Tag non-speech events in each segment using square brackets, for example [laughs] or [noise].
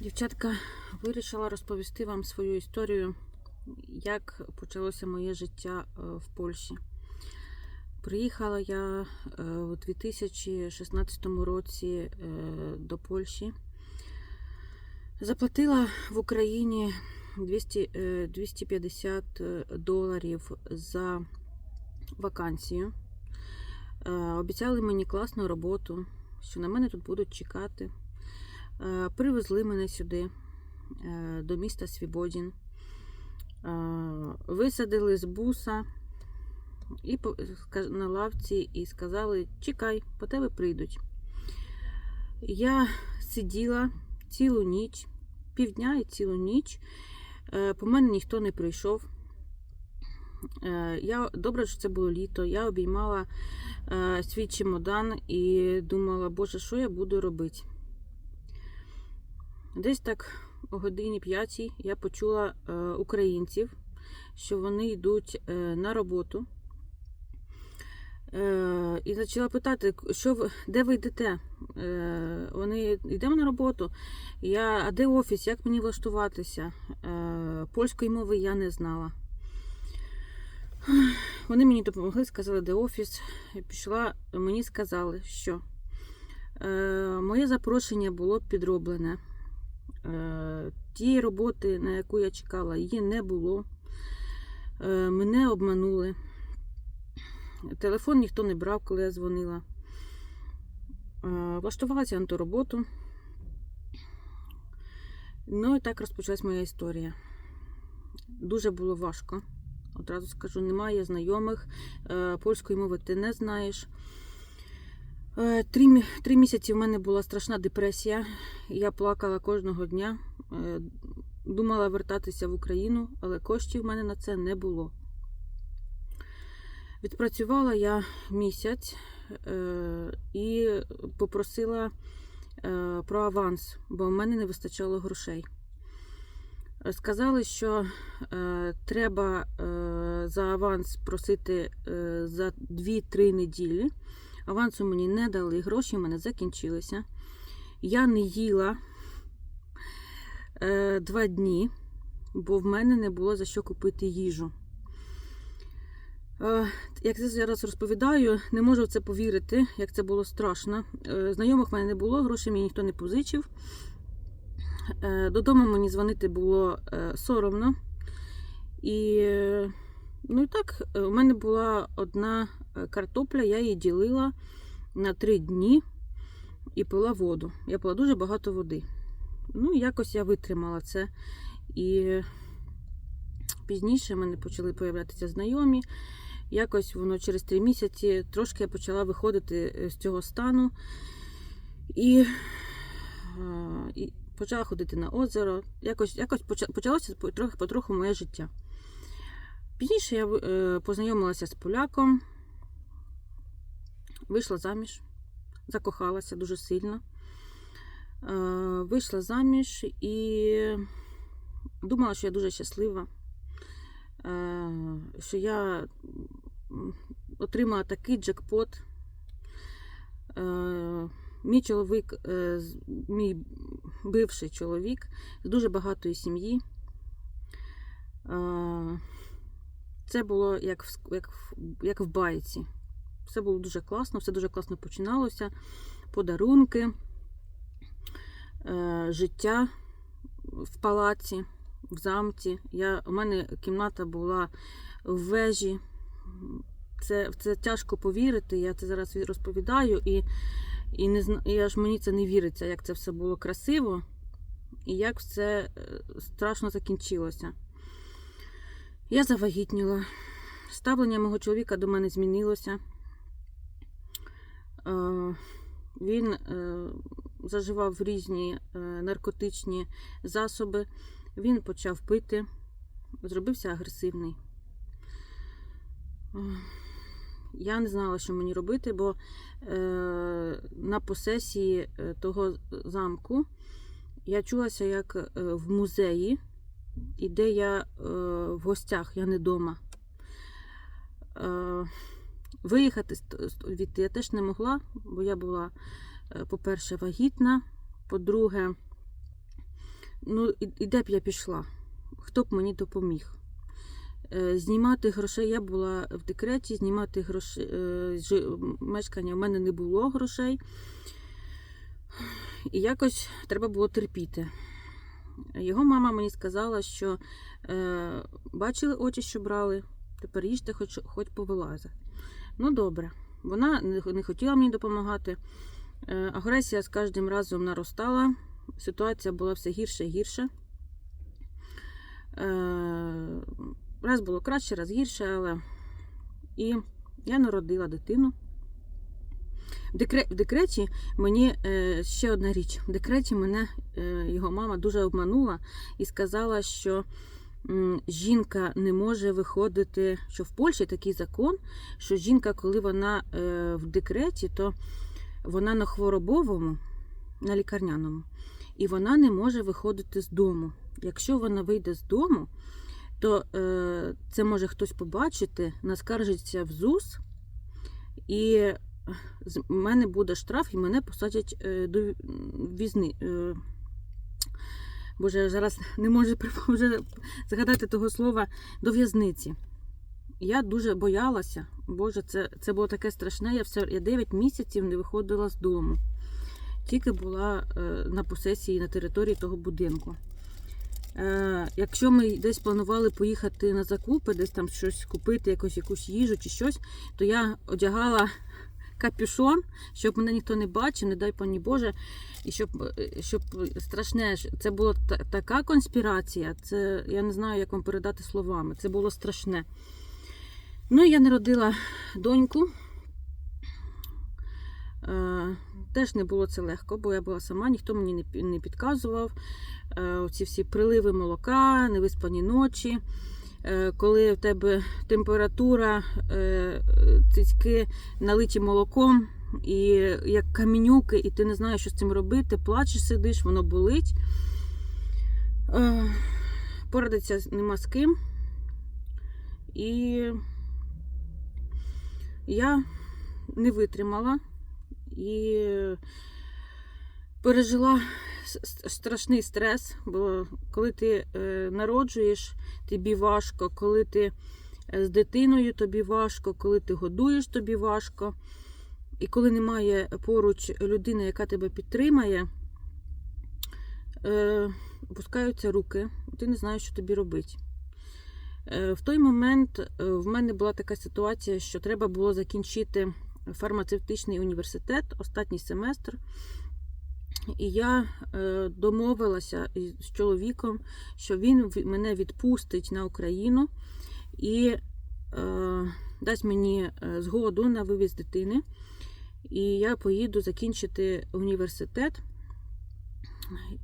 Дівчатка, вирішила розповісти вам свою історію, як почалося моє життя е, в Польщі. Приїхала я е, у 2016 році е, до Польщі. Заплатила в Україні 200, е, 250 доларів за вакансію. Обіцяли мені класну роботу, що на мене тут будуть чекати. Е, Привезли мене сюди, е, до міста Свібодін. Е, Висадили з буса і на лавці і сказали: чекай, по тебе прийдуть. Я сиділа цілу ніч, півдня і цілу ніч. По мене ніхто не прийшов. Я добре, що це було літо. Я обіймала свій чемодан і думала, боже, що я буду робити? Десь так о годині п'ятій я почула е, українців, що вони йдуть е, на роботу. Е, і почала питати, що ви, де ви йдете? Вони йдемо на роботу. Я, а де офіс? Як мені влаштуватися? Польської мови я не знала. Вони мені допомогли, сказали, де офіс. Я пішла, мені сказали, що моє запрошення було підроблене. Е, Тієї роботи, на яку я чекала, її не було. Е, Мене обманули. Телефон ніхто не брав, коли я дзвонила. Е, Влаштувалася на ту роботу. Ну і так розпочалась моя історія. Дуже було важко. Одразу скажу, немає знайомих, польської мови ти не знаєш. Е, Три, три місяці в мене була страшна депресія. Я плакала кожного дня. Е, Думала вертатися в Україну, але коштів в мене на це не було. Відпрацювала я місяць е, і попросила про аванс, бо в мене не вистачало грошей. Сказали, що треба за аванс просити за 2-3 неділі. Авансу мені не дали, гроші в мене закінчилися. Я не їла е, два дні, бо в мене не було за що купити їжу. Е, Як я зараз розповідаю, не можу в це повірити, як це було страшно. Е, Знайомих в мене не було, грошей мені ніхто не позичив. Е, Додому мені дзвонити було е, соромно. І, е, ну і так, е, у мене була одна е, картопля, я її ділила на три дні і пила воду. Я пила дуже багато води. Ну, якось я витримала це. І пізніше в мене почали появлятися знайомі. Якось воно через три місяці трошки я почала виходити е, з цього стану. І, і почала ходити на озеро. Якось, якось почалося потроху, потроху моє життя. Пізніше я е, познайомилася з поляком, вийшла заміж, закохалася дуже сильно. Е, Вийшла заміж і думала, що я дуже щаслива, е, що я отримала такий джекпот. Мій чоловік, мій бивший чоловік з дуже багатої сім'ї. Це було як в, як, як в байці. Все було дуже класно, все дуже класно починалося. Подарунки, е, життя в палаці, в замці. Я, у мене кімната була в вежі. Це, це тяжко повірити. Я це зараз розповідаю, і, і, не, і аж мені це не віриться, як це все було красиво і як все е, страшно закінчилося. Я завагітніла. Ставлення мого чоловіка до мене змінилося. Е, Він е, заживав різні е, наркотичні засоби. Він почав пити, зробився агресивний. Я не знала, що мені робити, бо на посесії того замку я чулася, як в музеї, і де я е, в гостях, я не вдома. Е, Виїхати звідти я теж не могла, бо я була, е, по-перше, вагітна, по-друге, Ну, і, і де б я пішла? Хто б мені допоміг? Е, Знімати грошей, я була в декреті, знімати гроші, е, мешкання в мене не було грошей. І якось треба було терпіти. Його мама мені сказала, що е, бачили очі, що брали, тепер їжте, хоч, хоч повилазе. Ну, добре. Вона не, хотіла мені допомагати. Е, агресія з кожним разом наростала. Ситуація була все гірше і гірше. Е, раз було краще, раз гірше, але. І я народила дитину. В, декре... в декреті мені е, ще одна річ. В декреті мене е, його мама дуже обманула і сказала, що жінка не може виходити, що в Польщі такий закон, що жінка, коли вона е, в декреті, то вона на хворобовому, на лікарняному, і вона не може виходити з дому. Якщо вона вийде з дому, то це може хтось побачити, наскаржиться в ЗУС, і з мене буде штраф, і мене посадять е, до візни. Е, Боже, я зараз [laughs] не можу вже згадати того слова до в'язниці. Я дуже боялася. Боже, це, це було таке страшне. Я все я 9 місяців не виходила з дому. Тільки була е, на посесії на території того будинку. Е, якщо ми десь планували поїхати на закупи, десь там щось купити, якусь, якусь їжу чи щось, то я одягала капюшон, щоб мене ніхто не бачив, не дай пані Боже, і щоб, е, щоб страшне, це була та- така конспірація, це я не знаю, як вам передати словами. Це було страшне. Ну, я народила доньку. Е, Теж не було це легко, бо я була сама, ніхто мені не не підказував. Е, Оці всі приливи молока, невиспані ночі. Е, Коли в тебе температура, е, цицьки налиті молоком, і як камінюки, і ти не знаєш, що з цим робити, плачеш, сидиш, воно болить. Е, Порадитися нема з ким. І я не витримала і пережила страшний стрес, бо коли ти е, народжуєш, тобі важко, коли ти е, з дитиною, тобі важко, коли ти годуєш, тобі важко. І коли немає поруч людини, яка тебе підтримає, е, опускаються руки, ти не знаєш, що тобі робити. В той момент в мене була така ситуація, що треба було закінчити фармацевтичний університет, останній семестр. І я е, домовилася з чоловіком, що він мене відпустить на Україну і е, дасть мені е, згоду на вивіз дитини. І я поїду закінчити університет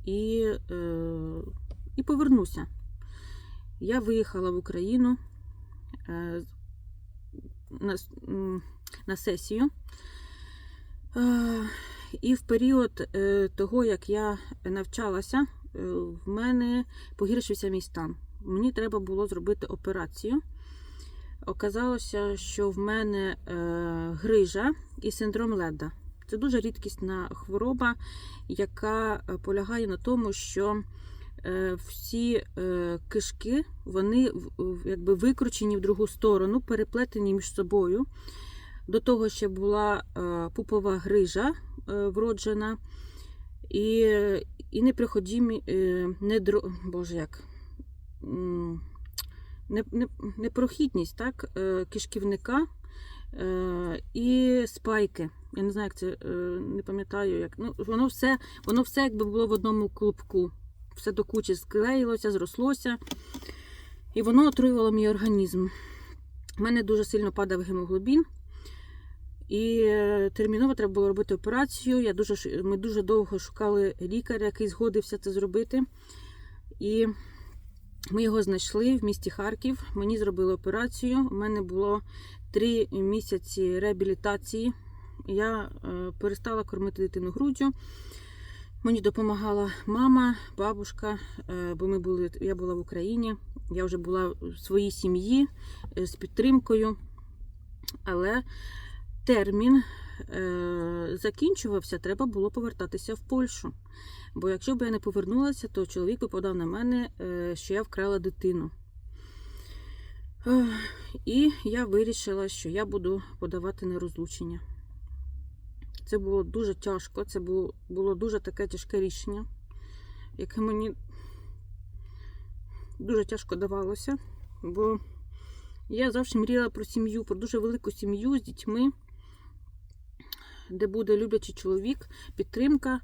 і, і повернуся. Я виїхала в Україну на, на сесію. І в період е, того, як я навчалася, е, в мене погіршився мій стан. Мені треба було зробити операцію. Оказалося, що в мене е, грижа і синдром леда. Це дуже рідкісна хвороба, яка полягає на тому, що всі кишки вони якби викручені в другу сторону, переплетені між собою. До того ще була пупова грижа вроджена, і, і непроходимі, е, недро, боже як, не, не, непрохідність так, е, кишківника е, і спайки. Я не знаю, як це е, не пам'ятаю, як. Ну, воно все, воно все якби було в одному клубку. Все до кучі склеїлося, зрослося. І воно отруювало мій організм. У мене дуже сильно падав гемоглобін. І е, терміново треба було робити операцію. Я дуже, ми дуже довго шукали лікаря, який згодився це зробити. І ми його знайшли в місті Харків. Мені зробили операцію. У мене було три місяці реабілітації. Я е, перестала кормити дитину груддю. Мені допомагала мама, бабушка, е, бо ми були, я була в Україні. Я вже була в своїй сім'ї з підтримкою. Але термін е, закінчувався, треба було повертатися в Польщу. Бо якщо б я не повернулася, то чоловік би подав на мене, е, що я вкрала дитину. І я вирішила, що я буду подавати на розлучення. Це було дуже тяжко, це було, було дуже таке тяжке рішення, яке мені дуже тяжко давалося, бо я завжди мріяла про сім'ю, про дуже велику сім'ю з дітьми, де буде люблячий чоловік, підтримка.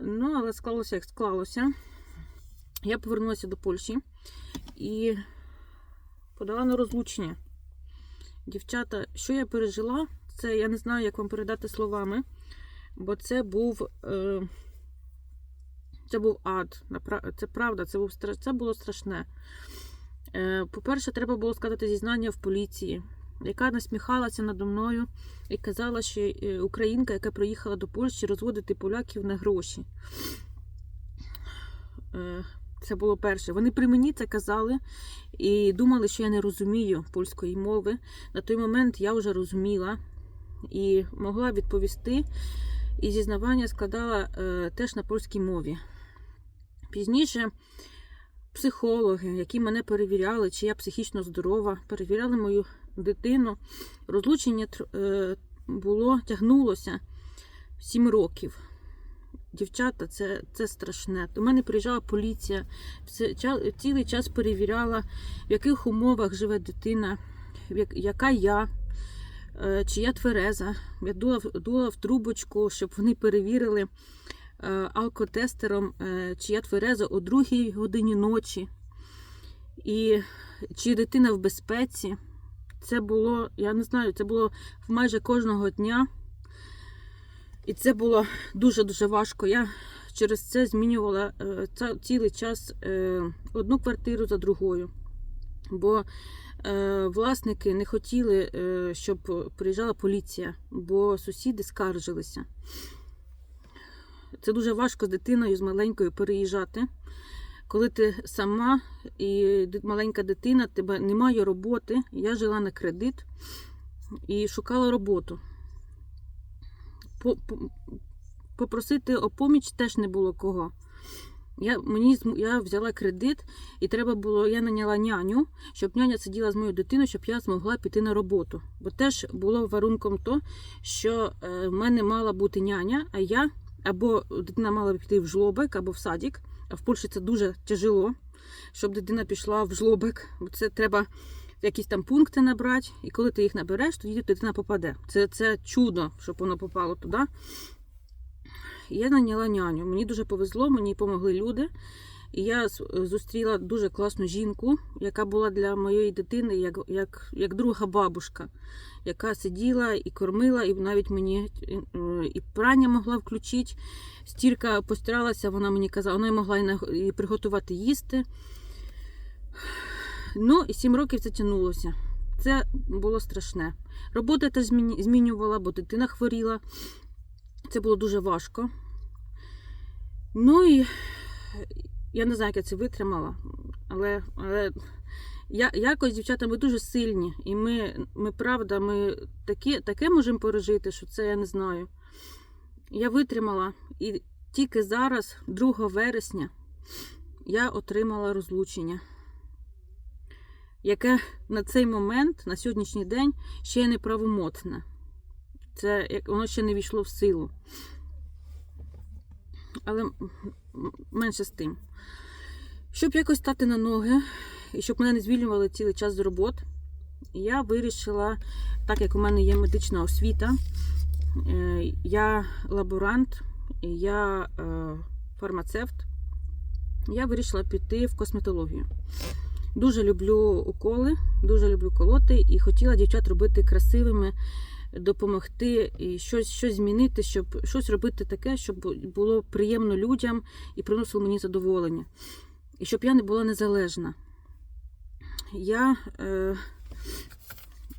Ну, але склалося, як склалося. Я повернулася до Польщі і подала на розлучення. Дівчата, що я пережила, це я не знаю, як вам передати словами, бо це був. Е, це був ад. Це правда, це, був, це було страшне. Е, По-перше, треба було сказати зізнання в поліції, яка насміхалася надо мною і казала, що е, українка, яка приїхала до Польщі, розводити поляків на гроші. Е, Це було перше. Вони при мені це казали і думали, що я не розумію польської мови. На той момент я вже розуміла і могла відповісти. І зізнавання складала е, теж на польській мові. Пізніше психологи, які мене перевіряли, чи я психічно здорова, перевіряли мою дитину. Розлучення е, було, тягнулося 7 років. Дівчата, це, це страшне. До мене приїжджала поліція, все, цілий час перевіряла, в яких умовах живе дитина, яка я, е, чи я твереза. Я дула, дула в трубочку, щоб вони перевірили е, алкотестером, чи я твереза о другій годині ночі, і чи дитина в безпеці. Це було, я не знаю, це було в майже кожного дня. І це було дуже-дуже важко. Я через це змінювала е, цілий час е, одну квартиру за другою. Бо е, власники не хотіли, щоб приїжджала поліція, бо сусіди скаржилися. Це дуже важко з дитиною, з маленькою переїжджати. Коли ти сама і маленька дитина, тебе немає роботи. Я жила на кредит і шукала роботу. По- по- Попросити о поміч теж не було кого. Я, мені, я взяла кредит, і треба було, я наняла няню, щоб няня сиділа з моєю дитиною, щоб я змогла піти на роботу. Бо теж було варунком то, що е, в мене мала бути няня, а я або дитина мала піти в жлобик, або в садик. В Польщі це дуже тяжело, щоб дитина пішла в жлобик. Бо це треба якісь там пункти набрати, і коли ти їх набереш, тоді дитина попаде. Це, це чудо, щоб воно попало туди. Я наняла няню. Мені дуже повезло, мені допомогли люди. І я зустріла дуже класну жінку, яка була для моєї дитини як, як, як друга бабушка, яка сиділа і кормила, і навіть мені е, і прання могла включити. Стірка постиралася, вона мені казала, вона могла і, на- і приготувати їсти. Ну, і сім років це тягнулося. Це було страшне. Робота теж змінювала, бо дитина хворіла. Це було дуже важко. Ну і я не знаю, як я це витримала, але, але я, якось, дівчата, ми дуже сильні. І ми, ми правда, ми таке, таке можемо пережити, що це я не знаю. Я витримала, і тільки зараз, 2 вересня, я отримала розлучення, яке на цей момент, на сьогоднішній день, ще не правомотне. Це воно ще не війшло в силу. Але менше з тим. Щоб якось стати на ноги, і щоб мене не звільнювали цілий час з робот, я вирішила, так як у мене є медична освіта, е, я лаборант, я е, фармацевт, я вирішила піти в косметологію. Дуже люблю уколи, дуже люблю колоти і хотіла дівчат робити красивими, допомогти і щось, щось змінити, щоб щось робити таке, щоб було приємно людям і приносило мені задоволення. І щоб я не була незалежна. Я е,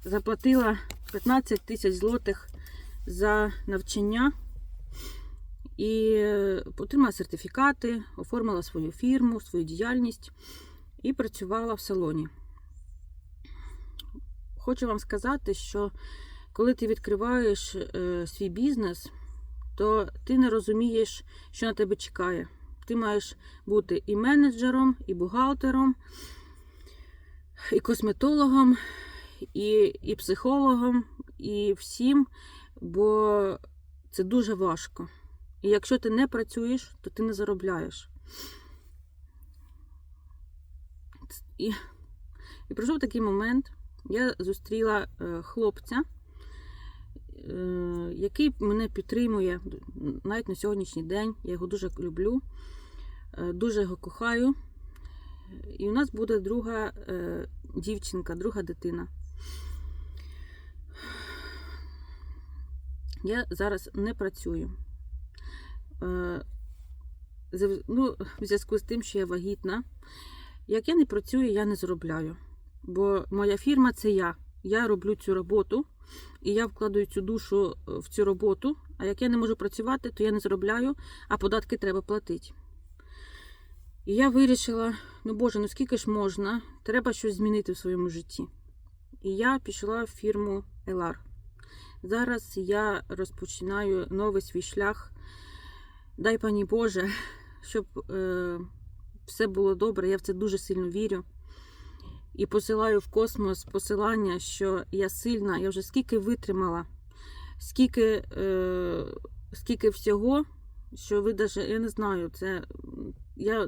заплатила 15 тисяч злотих за навчання і е, отримала сертифікати, оформила свою фірму, свою діяльність і працювала в салоні. Хочу вам сказати, що коли ти відкриваєш е, свій бізнес, то ти не розумієш, що на тебе чекає. Ти маєш бути і менеджером, і бухгалтером, і косметологом, і, і психологом, і всім, бо це дуже важко. І якщо ти не працюєш, то ти не заробляєш. І, і пройшов такий момент. Я зустріла е, хлопця, який мене підтримує навіть на сьогоднішній день. Я його дуже люблю, е, дуже його кохаю. І у нас буде друга е, дівчинка, друга дитина. Я зараз не працюю. Е, ну, в зв'язку з тим, що я вагітна. Як я не працюю, я не заробляю. Бо моя фірма це я. Я роблю цю роботу, і я вкладаю цю душу е, в цю роботу. А як я не можу працювати, то я не заробляю, а податки треба платити. І я вирішила: ну Боже, ну скільки ж можна? Треба щось змінити в своєму житті. І я пішла в фірму Елар. Зараз я розпочинаю новий свій шлях. Дай пані Боже, щоб е, все було добре. Я в це дуже сильно вірю. І посилаю в космос посилання, що я сильна, я вже скільки витримала, скільки, е, скільки всього, що ви даже, я не знаю, це я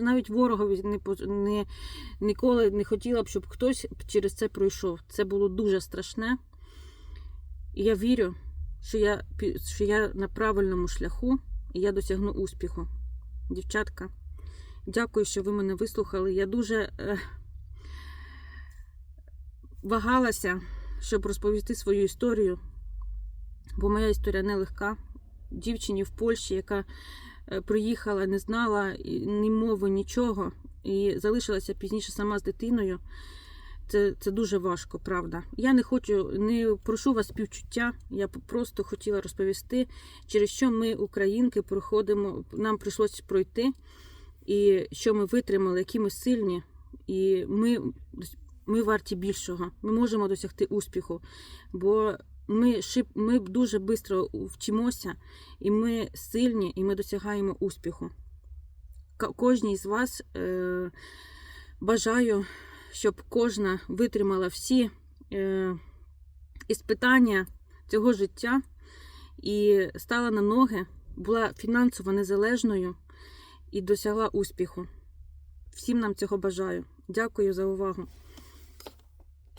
навіть ворогові не, не, ніколи не хотіла б, щоб хтось через це пройшов. Це було дуже страшне. І я вірю, що я, що я на правильному шляху і я досягну успіху. Дівчатка, дякую, що ви мене вислухали. Я дуже е, вагалася, щоб розповісти свою історію, бо моя історія нелегка. Дівчині в Польщі, яка е, приїхала, не знала ні мови, нічого, і залишилася пізніше сама з дитиною. Це, це дуже важко, правда. Я не хочу, не прошу вас співчуття. Я просто хотіла розповісти, через що ми, українки, проходимо, нам прийшлося пройти, і що ми витримали, які ми сильні, і ми, ми варті більшого. Ми можемо досягти успіху, бо ми, шиб, ми дуже швидко вчимося, і ми сильні, і ми досягаємо успіху. Кожній з вас е, бажаю, щоб кожна витримала всі е, іспитання цього життя і стала на ноги, була фінансово незалежною і досягла успіху. Всім нам цього бажаю. Дякую за увагу.